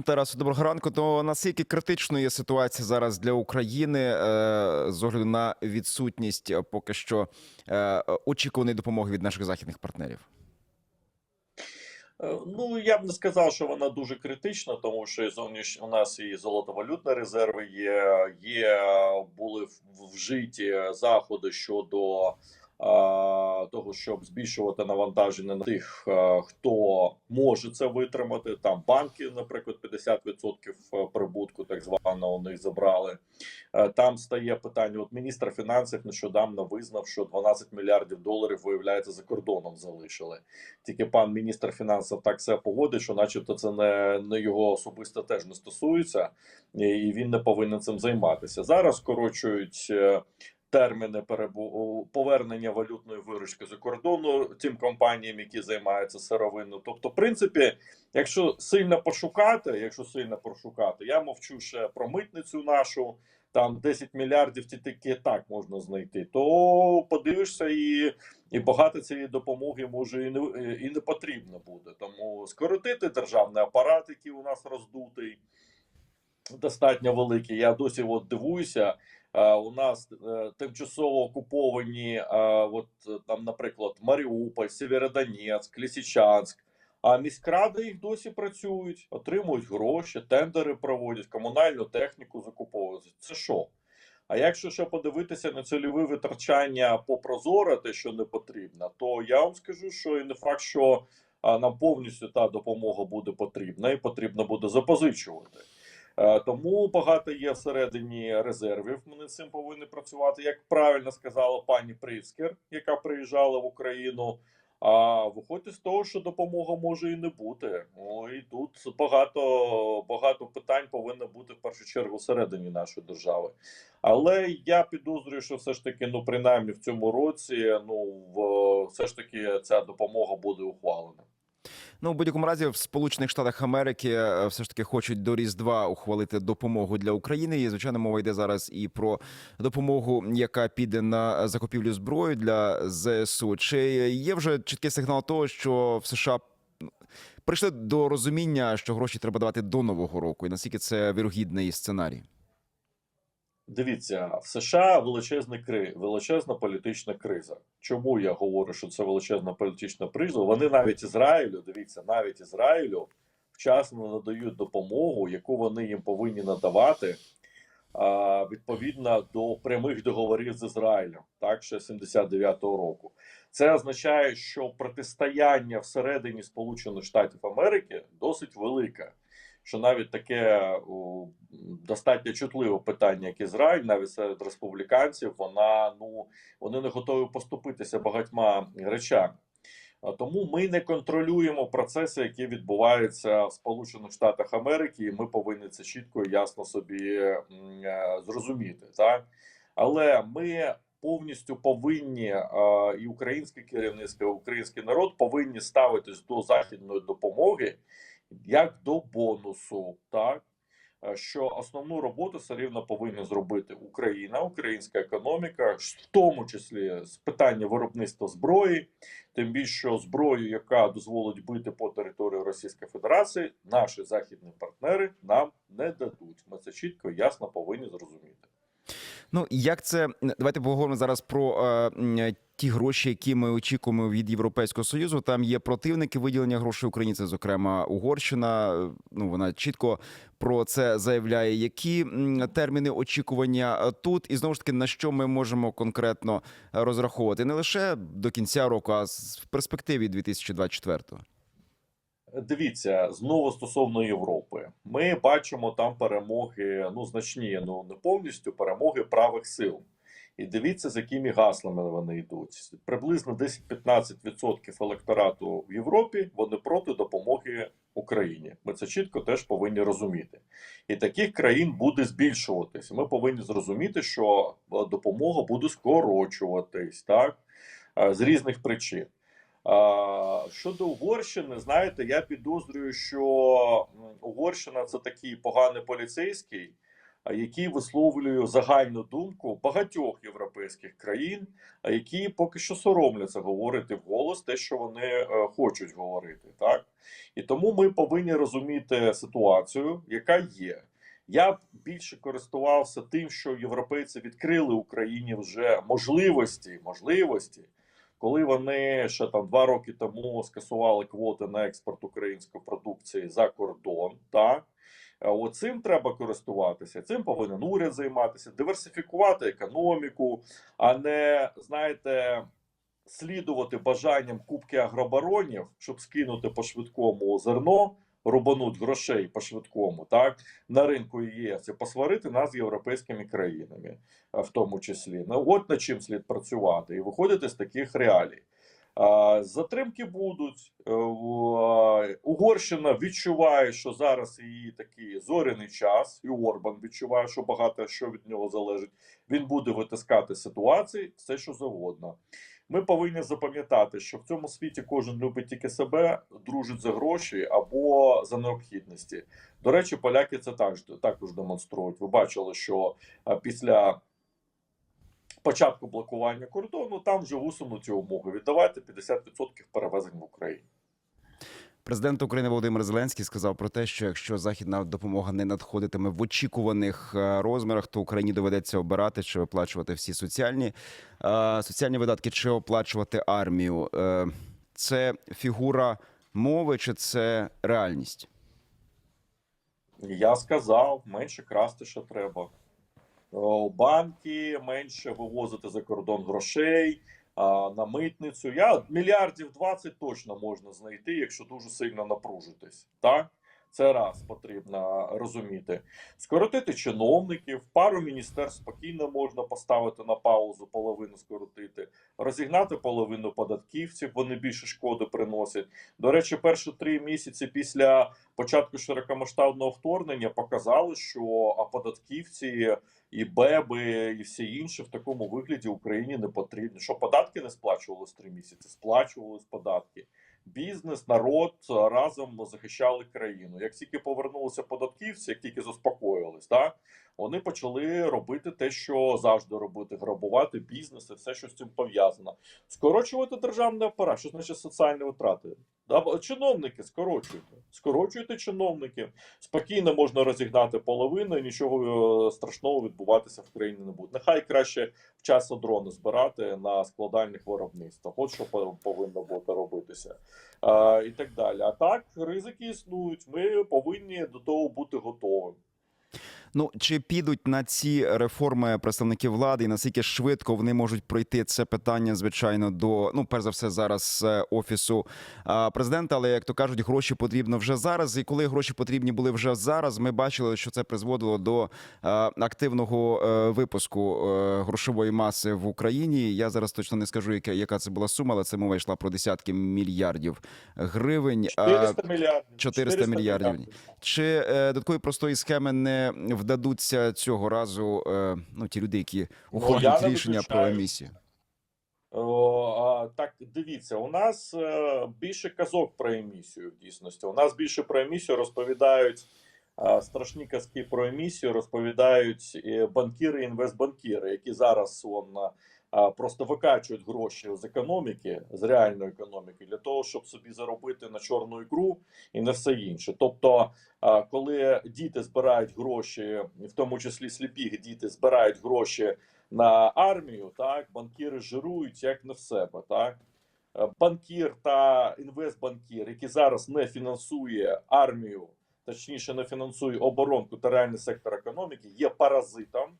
Тарасу, доброго ранку. То наскільки критичною є ситуація зараз для України е, з огляду на відсутність е, поки що е, очікуваної допомоги від наших західних партнерів? Ну, я б не сказав, що вона дуже критична, тому що зовніш у нас і золотовалютні резерви є, є були вжиті заходи щодо того, щоб збільшувати навантаження на тих, хто може це витримати. Там банки, наприклад, 50% прибутку, так званого, у них забрали. Е, Там стає питання. От міністр фінансів нещодавно визнав, що 12 мільярдів доларів виявляється за кордоном залишили. Тільки пан міністр фінансів так все погодить, що, начебто, це не, не його особисто теж не стосується, і- він не повинен цим займатися. Зараз скорочують. Терміни перебу... повернення валютної виручки за кордону тим компаніям, які займаються сировинною. Тобто, в принципі, якщо сильно пошукати, якщо сильно пошукати, я мовчу ще про митницю нашу, там 10 мільярдів тільки так можна знайти, то подивишся і і багато цієї допомоги може і не і не потрібно буде. Тому скоротити державний апарат, який у нас роздутий, достатньо великий. Я досі от дивуюся. Е, У нас е, тимчасово окуповані, е, от там, наприклад, Маріуполь, Сєвєродонецьк, Лісичанськ. А міськради їх досі працюють, отримують гроші, тендери проводять, комунальну техніку закуповують. Це що? А якщо ще подивитися на цільові витрачання по прозоро, те, що не потрібно, то я вам скажу, що і не факт, що нам повністю та допомога буде потрібна, і потрібно буде запозичувати. Е, Тому багато є всередині резервів. Ми над цим повинні працювати. Як правильно сказала пані Пріцкер, яка приїжджала в Україну. А виходить з того, що допомога може і не бути. Ну і тут багато багато питань повинно бути в першу чергу всередині нашої держави. Але я підозрюю, що все ж таки, ну принаймні в цьому році, ну в все ж таки ця допомога буде ухвалена. Ну, в будь-якому разі, в Сполучених Штатах Америки е, все ж таки хочуть до Різдва ухвалити допомогу для України. І звичайно, мова йде зараз і про допомогу, яка піде на закупівлю зброї для ЗСУ. Чи є вже чіткий сигнал того, що в США прийшли до розуміння, що гроші треба давати до нового року, і наскільки це вірогідний сценарій? Дивіться, в США величезна кри... величезна політична криза. Чому я говорю, що це величезна політична криза? Вони навіть Ізраїлю, дивіться, навіть Ізраїлю вчасно надають допомогу, яку вони їм повинні надавати а, відповідно до прямих договорів з Ізраїлем, так ще 79-го року. Це означає, що протистояння всередині Сполучених Штатів Америки досить велике. Що навіть таке достатньо чутливе питання, як Ізраїль, навіть серед республіканців, вона ну вони не готові поступитися багатьма речами. Тому ми не контролюємо процеси, які відбуваються в Сполучених Штатах Америки, і ми повинні це чітко і ясно собі е, зрозуміти. Так? Але ми повністю повинні, е, і українське керівництво, і український народ повинні ставитись до західної допомоги як до бонусу, так Е, що основну роботу все рівно повинна зробити Україна, українська економіка, в тому числі з питання виробництва зброї, тим більше зброю, яка дозволить бити по території Російської Федерації, наші західні партнери нам не дадуть. Ми це чітко ясно повинні зрозуміти. Ну як це давайте поговоримо зараз про е, ті гроші, які ми очікуємо від Європейського союзу. Там є противники виділення грошей Україні, це зокрема Угорщина. Ну вона чітко про це заявляє. Які терміни очікування е, тут, і знову ж таки на що ми можемо конкретно е, розраховувати не лише до кінця року, а в перспективі 2024-го? Дивіться, знову стосовно Європи, ми бачимо там перемоги, ну значні, ну не повністю перемоги правих сил. І дивіться, з якими гаслами вони йдуть. Приблизно 10-15% електорату в Європі вони проти допомоги Україні. Ми це чітко теж повинні розуміти. І таких країн буде збільшуватись. Ми повинні зрозуміти, що е, допомога буде скорочуватись, так Е, з різних причин. Щодо Угорщини, знаєте, я підозрюю, що Угорщина це такий поганий поліцейський, який висловлює загальну думку багатьох європейських країн, які поки що соромляться говорити вголос те, що вони е, хочуть говорити, так і тому ми повинні розуміти ситуацію, яка є. Я більше користувався тим, що європейці відкрили Україні вже можливості, можливості, коли вони ще там два роки тому скасували квоти на експорт української продукції за кордон. Так Е, оцим треба користуватися. Цим повинен уряд займатися, диверсифікувати економіку, а не знаєте. Слідувати бажанням кубки агробаронів, щоб скинути по швидкому зерно, рубануть грошей по швидкому, так на ринку ЄС і посварити нас з європейськими країнами, в тому числі. Ну от над чим слід працювати і виходити з таких реалій. Затримки будуть. Е, а, Угорщина відчуває, що зараз її такий зоряний час, і Орбан відчуває, що багато що від нього залежить. Він буде витискати ситуації, все що завгодно. Ми повинні запам'ятати, що в цьому світі кожен любить тільки себе, дружить за гроші або за необхідності. До речі, поляки це також, також демонструють. Ви бачили, що після початку блокування кордону там вже усунуті умови. Віддавайте 50% перевезень в Україні. Президент України Володимир Зеленський сказав про те, що якщо західна допомога не надходитиме в очікуваних е, розмірах, то Україні доведеться обирати чи оплачувати всі соціальні е, соціальні видатки, чи оплачувати армію. Е, Це фігура мови, чи це реальність? Я сказав, менше красти, що треба. Банки менше вивозити за кордон грошей на митницю. Я мільярдів 20 точно можна знайти, якщо дуже сильно напружитись. Так? Це раз потрібно розуміти. Скоротити чиновників, пару міністерств спокійно можна поставити на паузу, половину скоротити, розігнати половину податківців, вони більше шкоди приносять. До речі, перші три місяці після початку широкомасштабного вторгнення показали, що податківці і БЕБи, і всі інші в такому вигляді Україні не потрібні. Що податки не сплачувались три місяці, сплачувались податки. Бізнес, народ разом захищали країну. Як тільки повернулися податківці, як тільки заспокоїлись, так вони почали робити те, що завжди робити: грабувати бізнес і все, що з цим пов'язано. Скорочувати державний апарат. Що значить соціальні витрати? Чиновники скорочуйте. Скорочуйте чиновників. Спокійно можна розігнати половину, і нічого е, страшного відбуватися в країні не буде. Нехай краще вчасно дрони збирати на складальних виробництвах. От що по- повинно бути робитися. А, і так далі. А так, ризики існують. Ми повинні до того бути готовими. Ну чи підуть на ці реформи представники влади, і наскільки швидко вони можуть пройти це питання, звичайно, до ну, перш за все, зараз е, офісу президента. Але як то кажуть, гроші потрібно вже зараз. І коли гроші потрібні були вже зараз, ми бачили, що це призводило до е, активного е, випуску грошової маси в Україні. Я зараз точно не скажу, яка, яка це була сума, але це мова йшла про десятки мільярдів гривень. А, 400 мільярдів. 400 мільярдів. Чи до такої простої схеми не вдадуться цього разу е, ну, ті люди, які Ну, ухвалюють ну, рішення про емісію? О, так, дивіться, у нас е, більше казок про емісію в дійсності. У нас більше про емісію розповідають страшні казки про емісію, розповідають е, банкіри, інвестбанкіри, які зараз он, просто викачують гроші з економіки, з реальної економіки, для того, щоб собі заробити на чорну ікру і на все інше. Тобто, коли діти збирають гроші, в тому числі сліпі діти збирають гроші на армію, так банкіри жирують як не в себе. Так банкір та інвестбанкір, який зараз не фінансує армію, точніше, не фінансує оборонку та реальний сектор економіки, є паразитом,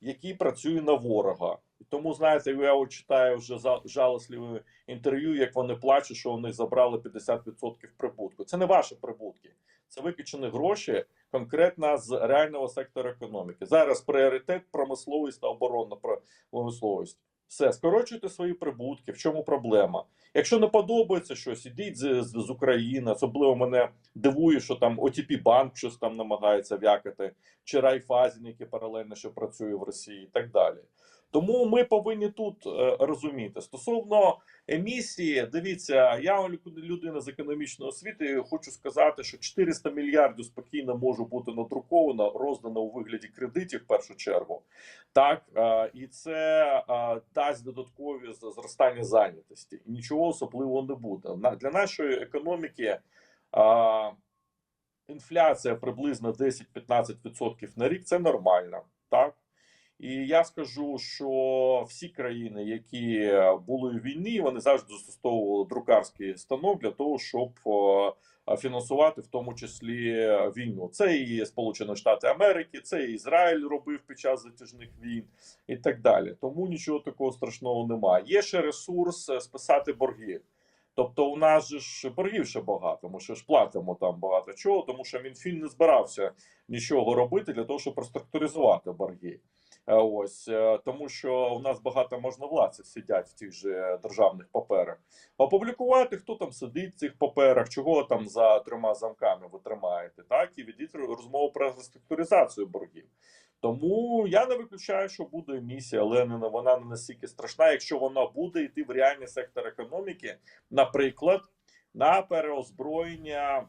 який працює на ворога. Тому знаєте, я от читаю вже жалосливі інтерв'ю, як вони плачуть, що вони забрали 50% прибутку. Це не ваші прибутки, це викачені гроші конкретно з реального сектора економіки. Зараз пріоритет промисловість та оборонна промисловість. Все, скорочуйте свої прибутки. В чому проблема? Якщо не подобається щось, ідіть з, з, з України. Особливо мене дивує, що там OTP банк щось там намагається в'якати, чи Райфазін, який паралельно ще працює в Росії, і так далі. Тому ми повинні тут е, розуміти стосовно емісії. Дивіться, я лю- людина з економічної освіти. Хочу сказати, що 400 мільярдів спокійно може бути надруковано, роздано у вигляді кредитів в першу чергу. Так е, і це е, дасть додаткові зростання зайнятості. І нічого особливого не буде. Для нашої економіки інфляція приблизно 10-15% на рік це нормально. Так. І я скажу, що всі країни, які були в війні, вони завжди застосовували друкарський станок для того, щоб е, фінансувати в тому числі війну. Це і Сполучені Штати Америки, це і Ізраїль робив під час затяжних війн і так далі. Тому нічого такого страшного немає. Є ще ресурс е, списати борги. Тобто, у нас же ж боргів ще багато. Ми ще ж платимо там багато чого, тому що Мінфін не збирався нічого робити для того, щоб реструктуризувати борги. Е, Ось е, тому, що у нас багато можновладців сидять в тих же державних паперах. Опублікувати, хто там сидить в цих паперах, чого там за трьома замками ви тримаєте, так і ведіть розмову про реструктуризацію боргів. Тому я не виключаю, що буде емісія, але не вона не настільки страшна, якщо вона буде йти в реальний сектор економіки, наприклад, на переозброєння,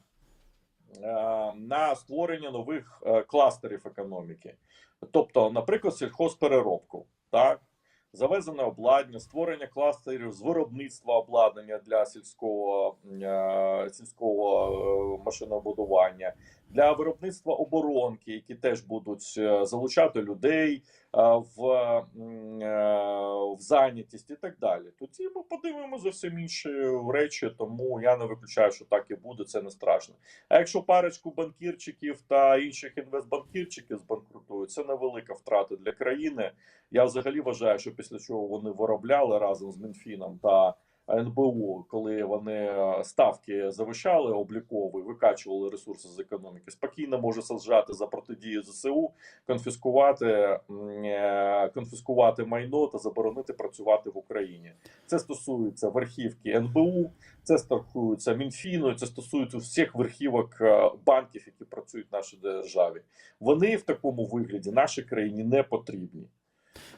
е, на створення нових кластерів економіки. Тобто, наприклад, сільхозпереробку, так, завезене обладнання, створення кластерів з виробництва обладнання для сільського, е, сільського е, машинобудування, для виробництва оборонки, які теж будуть е, залучати людей е, в, е, в зайнятість і так далі. Тоді ми подивимося зовсім інші речі, тому я не виключаю, що так і буде, це не страшно. А якщо парочку банкірчиків та інших інвестбанкірчиків збанкрутують, це невелика втрата для країни. Я взагалі вважаю, що після чого вони виробляли разом з Мінфіном та НБУ, коли вони е, ставки завищали облікові, викачували ресурси з економіки, спокійно може саджати за протидію ЗСУ, конфіскувати, е, конфіскувати майно та заборонити працювати в Україні. Це стосується верхівки НБУ, це стосується Мінфіну, це стосується всіх верхівок е, банків, які працюють в нашій державі. Вони в такому вигляді нашій країні не потрібні.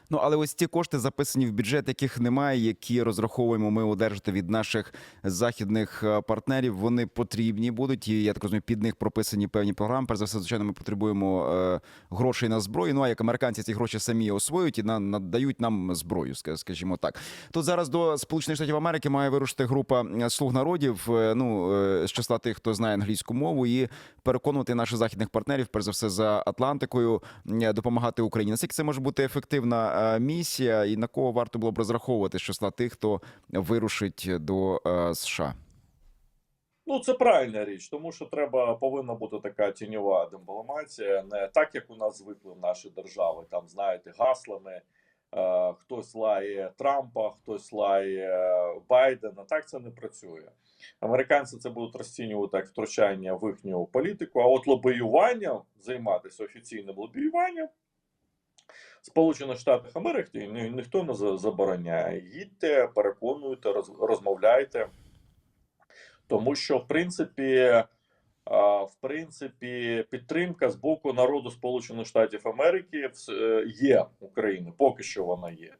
Ну але ось ті кошти записані в бюджет, яких немає, які розраховуємо ми одержати від наших західних е, партнерів. Вони потрібні будуть. І я так розумію, під них прописані певні програми. Перш за все, звичайно, ми потребуємо е, грошей на зброю. Ну а як американці ці гроші самі освоюють і на, надають нам зброю, скажімо так. Тут зараз до Сполучених Штатів Америки має вирушити група е, слуг народів. е, Ну е, з числа тих, хто знає англійську мову, і переконувати наших західних партнерів, перш за все за Атлантикою, е, допомагати Україні. Наскільки це може бути ефективна е, місія, і на кого варто було б розраховувати з числа тих, хто вирушить до е, США? Ну, це правильна річ, тому що треба повинна бути така тіньова дипломатія, не так як у нас звикли в наші держави. Там знаєте, гаслами е, хтось лає Трампа, хтось лає Байдена. Так це не працює. Американці це будуть розцінювати як втручання в їхню політику. А от лобіювання займатися офіційним лобіюванням. Сполучених Штатах Америки ні- ніхто не забороняє. Їдьте, переконуйте, роз- розмовляйте. Тому що, в принципі, в принципі, підтримка з боку народу Сполучених Штатів Америки е, є України, поки що вона є.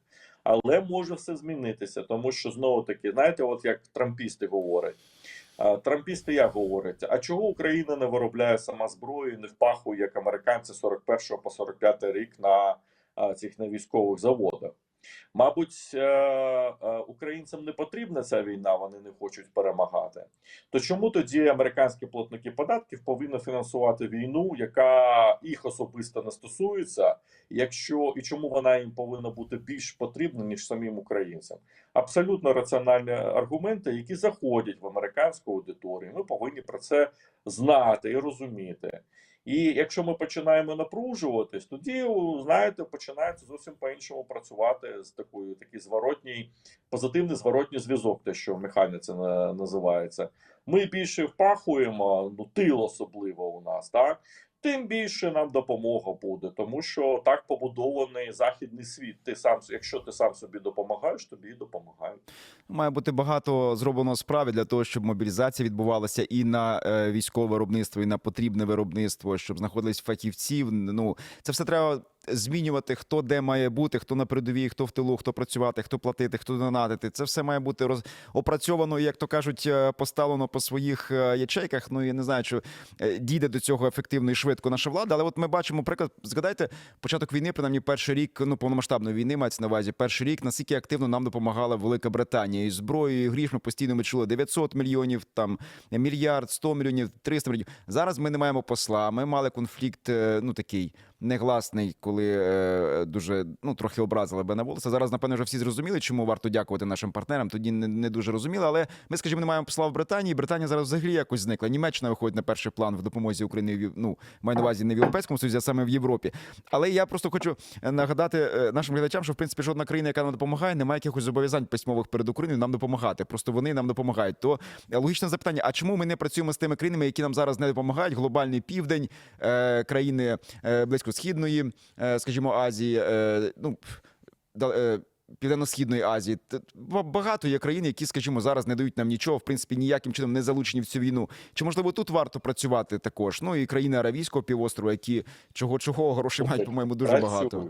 Але може все змінитися, тому що знову таки, знаєте, от як трампісти говорять. Трампісти як говорять, а чого Україна не виробляє сама зброю, не впахує, як американці 41 по 45 рік на цих на військових заводах? Мабуть, е, е, українцям не потрібна ця війна, вони не хочуть перемагати. То чому тоді американські платники податків повинні фінансувати війну, яка їх особисто не стосується, якщо і чому вона їм повинна бути більш потрібна ніж самим українцям? Абсолютно раціональні аргументи, які заходять в американську аудиторію. Ми повинні про це знати і розуміти. І якщо ми починаємо напружуватись, тоді знаєте, починається зовсім по-іншому працювати з такою такий зворотній, позитивний зворотній зв'язок, те, що в механіці на- називається. Ми більше впахуємо, ну тил особливо у нас, так. Тим більше нам допомога буде, тому що так побудований західний світ. Ти сам, якщо ти сам собі допомагаєш, тобі і допомагають. Має бути багато зроблено справи для того, щоб мобілізація відбувалася і на е, військове виробництво, і на потрібне виробництво, щоб знаходились фахівців. Ну це все треба змінювати, хто де має бути, хто на передовій, хто в тилу, хто працювати, хто платити, хто донатити. Це все має бути роз... опрацьовано, як то кажуть, е, поставлено по своїх е, ячейках. Ну я не знаю, чи е, дійде до цього ефективно і швидко наша влада. Але от ми бачимо приклад. Згадайте початок війни, принаймні перший рік, ну повномасштабної війни мається на увазі. Перший рік наскільки активно нам допомагала Велика Британія і зброєю, і ми постійно ми чули 900 мільйонів, там мільярд, 100 мільйонів, 300 мільйонів. Зараз ми не маємо посла. Ми мали конфлікт, ну такий негласний, коли е, дуже ну трохи образили Бена Волоса. Зараз напевно вже всі зрозуміли, чому варто дякувати нашим партнерам. Тоді не, не дуже розуміли. Але ми, скажімо, не маємо посла в Британії. Британія зараз взагалі якось зникла. Німеччина виходить на перший план в допомозі Україні. Ну маю на увазі не в європейському союзі, а саме в Європі. Але я просто хочу е, нагадати е, нашим глядачам, що в принципі жодна країна, яка нам допомагає, не має якихось зобов'язань письмових перед Україною нам допомагати. Просто вони нам допомагають. То е, логічне запитання: а чому ми не працюємо з тими країнами, які нам зараз не допомагають? Глобальний південь, країни е, близькосхідної, е, скажімо, Азії, е, ну е, Південно-східної Азії багато є країн, які, скажімо, зараз не дають нам нічого, в принципі, ніяким чином не залучені в цю війну. Чи можливо тут варто працювати також? Ну і країни Аравійського півострова, які чого чого грошей мають, по-моєму, дуже багато.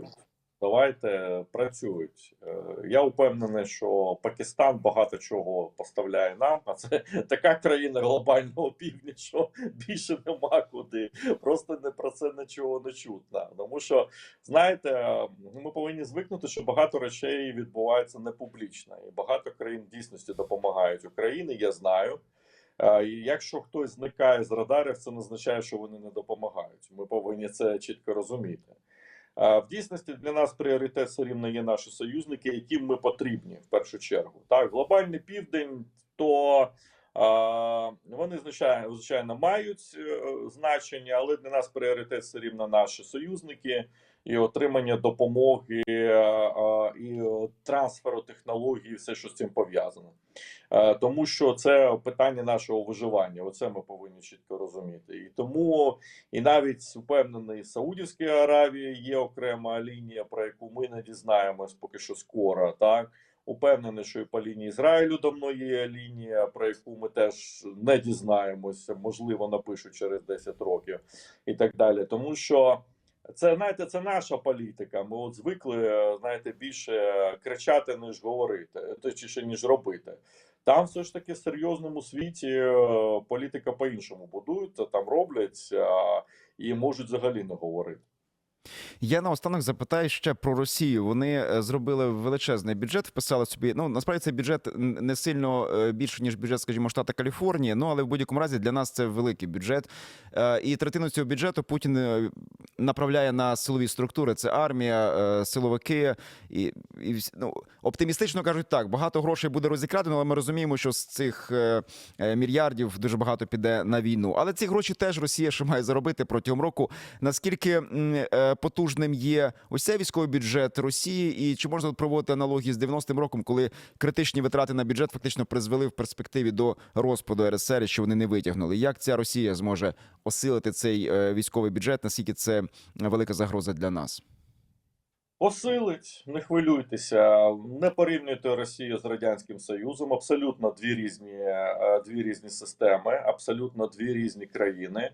Давайте працюють. Е, Я впевнений, що Пакистан багато чого поставляє нам, а це така країна глобального півдня, що більше нема куди. Просто не про це нічого не чутно. Тому що, знаєте, ми повинні звикнути, що багато речей відбувається не публічно, і багато країн дійсності допомагають Україні. Я знаю. Е, якщо хтось зникає з радарів, це не означає, що вони не допомагають. Ми повинні це чітко розуміти. В дійсності для нас пріоритет все рівно є наші союзники, яким ми потрібні в першу чергу. Так, глобальний південь, то вони звичайно, звичайно мають е, значення, але для нас пріоритет все рівно наші союзники і отримання допомоги е, е, і трансферу технологій, все, що з цим пов'язано. Е, Тому що це питання нашого виживання. Оце ми повинні чітко розуміти. І тому і навіть впевнений, Саудівській Аравії є окрема лінія, про яку ми не дізнаємось поки що скоро. Так упевнений, що і по лінії Ізраїлю давно є лінія, про яку ми теж не дізнаємося, можливо, напишуть через 10 років і так далі. Тому що це знаєте, це наша політика. Ми от звикли, е, знаєте, більше кричати, ніж говорити, точніше, ніж робити. Там все ж таки в серйозному світі е, політика по-іншому будується, там роблять і можуть взагалі не говорити. Я наостанок запитаю ще про Росію. Вони е, зробили величезний бюджет, вписали собі. Ну насправді цей бюджет не сильно е, більше ніж бюджет, скажімо, штата Каліфорнії. Ну але в будь-якому разі для нас це великий бюджет. Е, І третину цього бюджету Путін направляє на силові структури. Це армія, силовики і, і ну, оптимістично кажуть так. Багато грошей буде розікрадено, але ми розуміємо, що з цих мільярдів дуже багато піде на війну. Але ці гроші теж Росія ще має заробити протягом року. Наскільки потужним є ось цей військовий бюджет Росії, і чи можна проводити аналогії з 90-м роком, коли критичні витрати на бюджет фактично призвели в перспективі до розпаду РСР, що вони не витягнули? Як ця Росія зможе осилити цей е, військовий бюджет? Наскільки це велика загроза для нас? Посилить, не хвилюйтеся, не порівнюйте Росію з Радянським Союзом. Абсолютно дві різні, е, дві різні системи, абсолютно дві різні країни.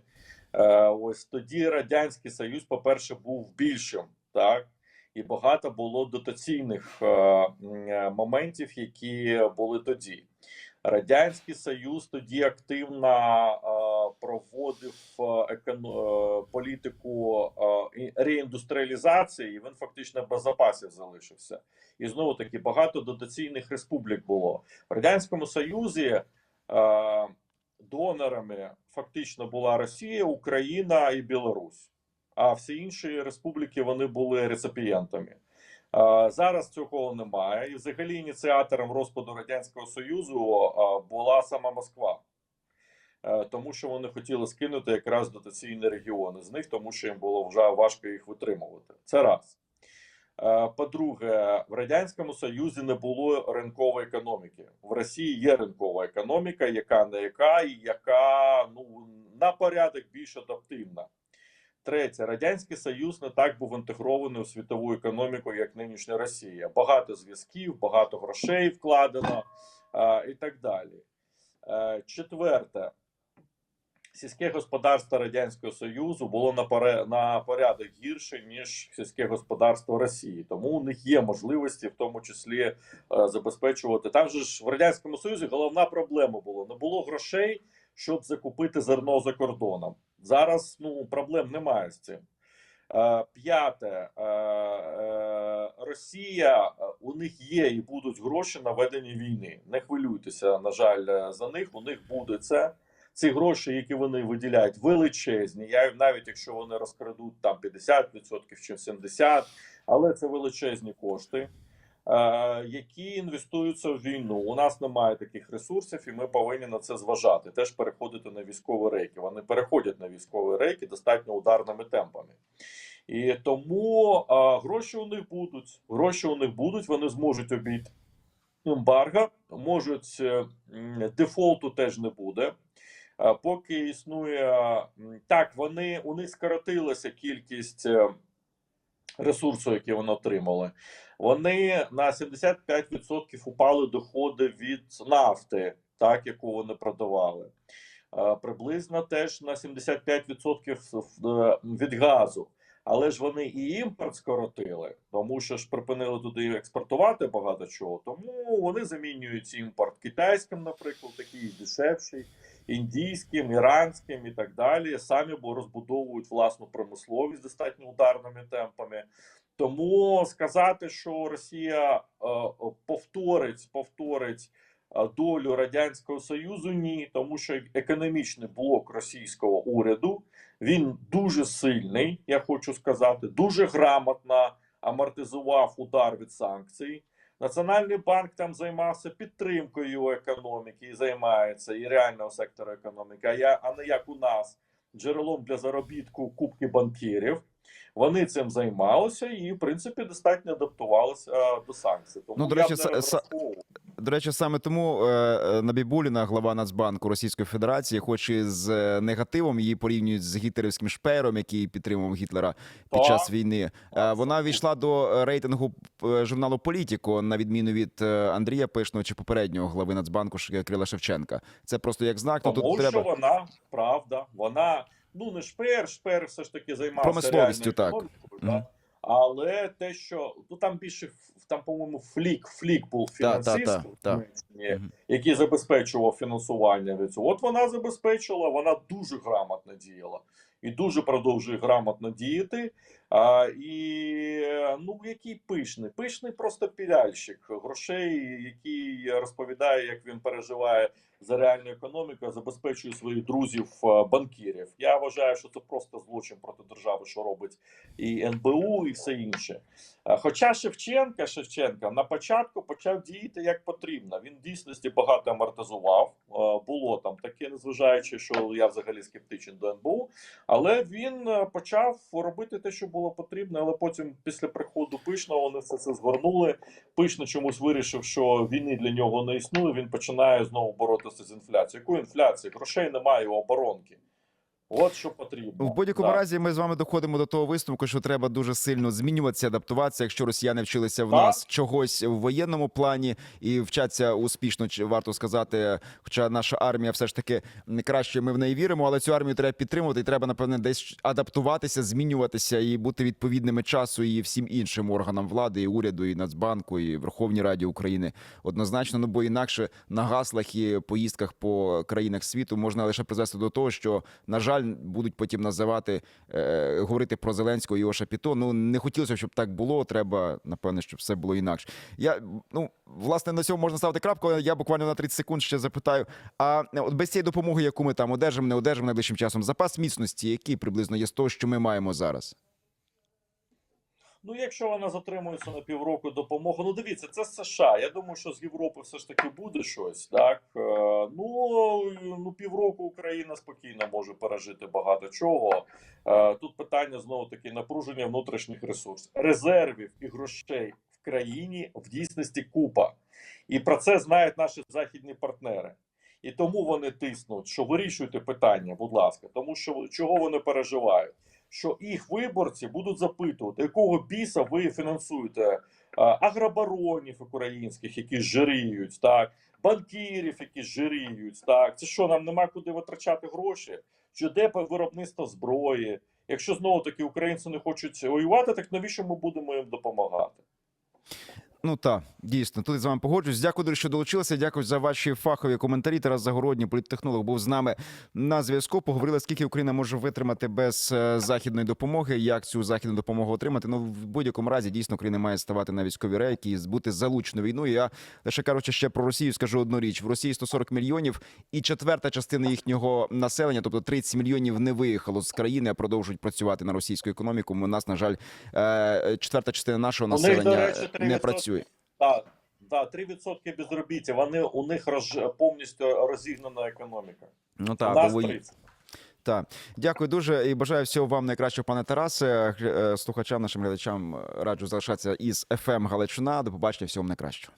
Е, Ось тоді Радянський Союз, по-перше, був більшим, так і багато було дотаційних е, е, моментів, які були тоді. Радянський Союз тоді активно проводив політику реіндустріалізації, і він фактично без запасів залишився. І знову таки багато дотаційних республік було в радянському Союзі. Донорами фактично була Росія, Україна і Білорусь. А всі інші республіки вони були реципієнтами. Зараз цього немає. І взагалі ініціатором розпаду Радянського Союзу була сама Москва. Тому що вони хотіли скинути якраз дотаційні регіони з них, тому що їм було вже важко їх витримувати. Це раз. Е, По-друге, в Радянському Союзі не було ринкової економіки. В Росії є ринкова економіка, яка не яка, і яка ну, на порядок більш адаптивна. Третє, Радянський Союз не так був інтегрований у світову економіку, як нинішня Росія. Багато зв'язків, багато грошей вкладено е, і так далі. Е, четверте, сільське господарство Радянського Союзу було на, поре- на порядок гірше, ніж сільське господарство Росії. Тому у них є можливості, в тому числі е, забезпечувати. Там же ж в Радянському Союзі головна проблема була: не було грошей, щоб закупити зерно за кордоном. Зараз ну, проблем немає з цим. Е, П'яте, е, Росія, у них є і будуть гроші на ведення війни. Не хвилюйтеся, на жаль, за них. У них буде це. Ці гроші, які вони виділяють, величезні. Я навіть якщо вони розкрадуть там 50% чи 70%, але це величезні кошти, е, які інвестуються в війну. У нас немає таких ресурсів, і ми повинні на це зважати. Теж переходити на військові рейки. Вони переходять на військові рейки достатньо ударними темпами. І тому а, гроші у них будуть. Гроші у них будуть, вони зможуть обійти ембарго, можуть е, дефолту теж не буде. А, Поки існує так, вони у них скоротилася кількість е, ресурсу, які вони отримали. Вони на 75% упали доходи від нафти, так яку вони продавали. Е, Приблизно теж на 75% в- е, від газу. Але ж вони і імпорт скоротили, тому що ж припинили туди експортувати багато чого. Тому вони замінюють імпорт китайським, наприклад, такий дешевший, індійським, іранським і так далі. Самі розбудовують власну промисловість достатньо ударними темпами. Тому сказати, що Росія е, повторить, повторить е, долю радянського союзу, ні, тому що економічний блок російського уряду він дуже сильний, я хочу сказати, дуже грамотно амортизував удар від санкцій. Національний банк там займався підтримкою економіки і займається і реального сектору економіки. А я а не як у нас джерелом для заробітку кубки банкірів. Вони цим займалися і, в принципі, достатньо адаптувалися е, до санкцій. Тому Ну, до речі, До речі, саме тому е, е, Набібуліна, глава Нацбанку Російської Федерації, хоч і з е, негативом її порівнюють з гітлерівським шпером, який підтримував Гітлера під час війни. Вона війшла до рейтингу журналу Політіко на відміну від Андрія Пишного чи попереднього глави Нацбанку Крила Шевченка. Це просто як знак. Ну, Тому тут що треба вона правда, вона ну не шпер, шпер все ж таки займався Промисловістю, так. Мгм. да. Але те, що ну там більше там, по-моєму, флік, флік був Та, та, фінансист, та, в та. Німеччині, який забезпечував фінансування від цього. От вона забезпечила, вона дуже грамотно діяла і дуже продовжує грамотно діяти. А, і ну який пишний, пишний просто піляльщик грошей, який розповідає, як він переживає за реальну економіку, забезпечує своїх друзів банкірів. Я вважаю, що це просто злочин проти держави, що робить і НБУ, і все інше. Хоча Шевченка, Шевченка на початку почав діяти як потрібно. Він в дійсності багато амортизував. Було там таке, незважаючи, що я взагалі скептичен до НБУ. Але він е, почав робити те, що було потрібно. Але потім, після приходу Пишного, вони все це згорнули. Пишно чомусь вирішив, що війни для нього не існує. Він починає знову боротися з інфляцією. Яку інфляції? Грошей немає у оборонки. От що потрібно. В будь-якому Да. разі ми з вами доходимо до того висновку, що треба дуже сильно змінюватися, адаптуватися. Якщо росіяни вчилися в Так. нас чогось в воєнному плані і вчаться успішно, чи варто сказати, хоча наша армія все ж таки м, краще ми в неї віримо, але цю армію треба підтримувати, і треба напевне десь адаптуватися, змінюватися і бути відповідними часу і всім іншим органам влади, і уряду, і Нацбанку, і Верховній Раді України однозначно. Ну бо інакше на гаслах і поїздках по країнах світу можна лише призвести до того, що на жаль будуть потім називати е, говорити про Зеленського і Оша Піто. Ну не хотілося, щоб так було. Треба напевне, щоб все було інакше. Я ну власне на цьому можна ставити крапку. Я буквально на 30 секунд ще запитаю. А от без цієї допомоги, яку ми там одержимо, не одержимо найближчим часом, запас міцності, який приблизно є з того, що ми маємо зараз. Ну, якщо вона затримується на півроку допомоги, ну дивіться, це США. Я думаю, що з Європи все ж таки буде щось. Так Е, ну, ну півроку Україна спокійно може пережити багато чого. Е, Тут питання знову таки напруження внутрішніх ресурсів, резервів і грошей в країні в дійсності купа. І про це знають наші західні партнери. І тому вони тиснуть, що вирішуйте питання, будь ласка, тому що чого вони переживають що їх виборці будуть запитувати, якого біса ви фінансуєте а, агробаронів українських, які жиріють, так банкірів, які жиріють. Так це що нам нема куди витрачати гроші? чи де виробництво зброї. Якщо знову таки українці не хочуть воювати, так навіщо ми будемо їм допомагати? Ну так, дійсно, тут з вами погоджуюсь. Дякую, що долучилися. Дякую за ваші фахові коментарі. Тарас Загородній, політтехнолог, був з нами на зв'язку. Поговорили, скільки Україна може витримати без е, західної допомоги, як цю західну допомогу отримати. Ну, в будь-якому разі, дійсно, Україна має ставати на військові рейки і бути залученою війною. Я лише кажучи ще про Росію, скажу одну річ: в Росії 140 мільйонів, і четверта частина їхнього населення, тобто 30 мільйонів, не виїхало з країни, а продовжують працювати на російську економіку. У нас, на жаль, е, четверта частина нашого населення не працює. Так, так, 3% безробіття. Вони у них роз, повністю розігнана економіка. Ну так, нас бо ви- 30. Так, дякую дуже і бажаю всього вам найкращого, пане Тарасе. Е, Слухачам, нашим глядачам е, раджу залишатися із FM Галичина. До побачення, всього вам найкращого.